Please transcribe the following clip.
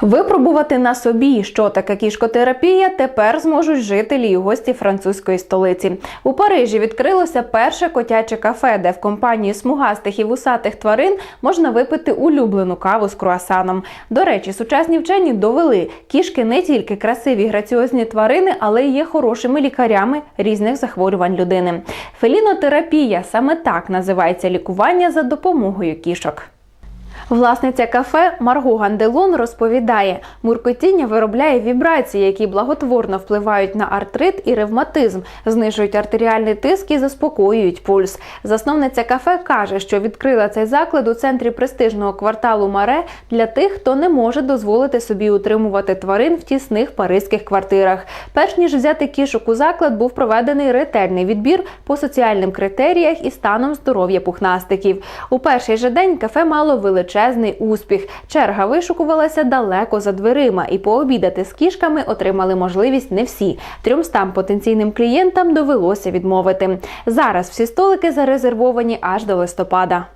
Випробувати на собі, що таке кішкотерапія, тепер зможуть жителі і гості французької столиці. У Парижі відкрилося перше котяче кафе, де в компанії смугастих і вусатих тварин можна випити улюблену каву з круасаном. До речі, сучасні вчені довели, кішки не тільки красиві граціозні тварини, але й є хорошими лікарями різних захворювань людини. Фелінотерапія саме так називається лікування за допомогою кішок. Власниця кафе Марго Ганделон розповідає, муркотіння виробляє вібрації, які благотворно впливають на артрит і ревматизм, знижують артеріальний тиск і заспокоюють пульс. Засновниця кафе каже, що відкрила цей заклад у центрі престижного кварталу Маре для тих, хто не може дозволити собі утримувати тварин в тісних паризьких квартирах. Перш ніж взяти кішок у заклад, був проведений ретельний відбір по соціальним критеріях і станом здоров'я пухнастиків. У перший же день кафе мало величезний успіх. Черга вишукувалася далеко за дверима, і пообідати з кішками отримали можливість не всі. Трьомстам потенційним клієнтам довелося відмовити. Зараз всі столики зарезервовані аж до листопада.